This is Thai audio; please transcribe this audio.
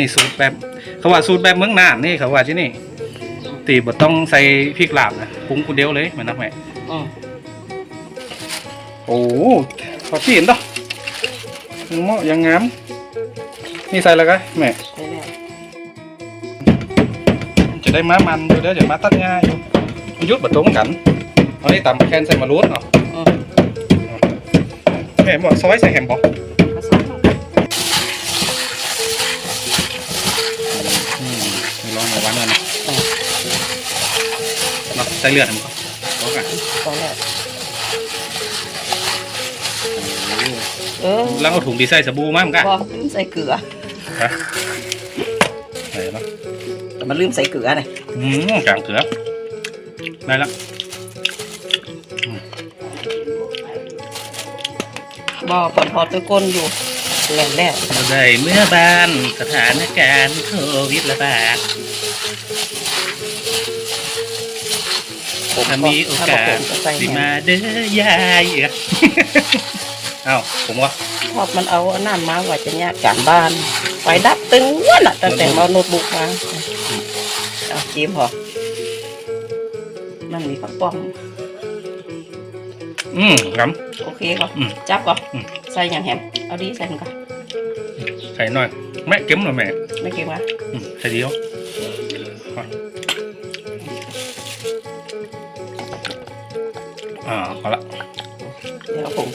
นี่สูตรแบบเขาว่าสูตรแบบเมืองน่านนี่เขาว่าที่นี่ตีบ่ต้องใส่พริกลาบนะปรุงคนเดียวเลยเหมือนนักแม่อืมโอ้โหพอจีนต่อเหมาะยังงามนี่ใส่แล้วก็แม่ไปแล้วจะได้มามันอยู่เด้อจะมาตัดง่ายอยู่มันยุดบ่ตรงกันเอาได้ตำแคนใส่มารูดเนาะอืมแม่บอกซอยใส่แฮมบอก อืมลองหน่อยวันนั้นนะเนาะใส่เลือดมันก่อนเอากันไปแล้วเออแล้วเอาถุงดีใส่สบู่มาเหมือนกันพอลืมใส่เกลือฮะไหนเนาะแต่มันลืมใส่เกลือเลยอืมกลางเกลือได้ละบอผ่อนพอตัวก้นอยู่ แล้วแล้วเราได้เมื่อบานสถานการณ์โควิดระบาดถ้ามีโอกาสถ้บ่ผมจะใส่สิแหนมาเด้อยายเอ้ยเอ้าผมว่าพอมันเอาอันนั่นมาว่าจะยากการบ้าน ไฟดับตึงวันอะตั้งแต่เอาโน้ตบุ๊กมาเอาจิ้มพอมันมีผักป้อม อืมครับ โอเคก่อนอืมจับก่อนอืม ใส่อย่างแฮมเอาดีใส่มันก่อนใส่หน่อย แม่เก็มหน่อยแม่ไม่เกี่ยววะอืมใส่เดียวอ่าเอาละ เดี๋ยวผม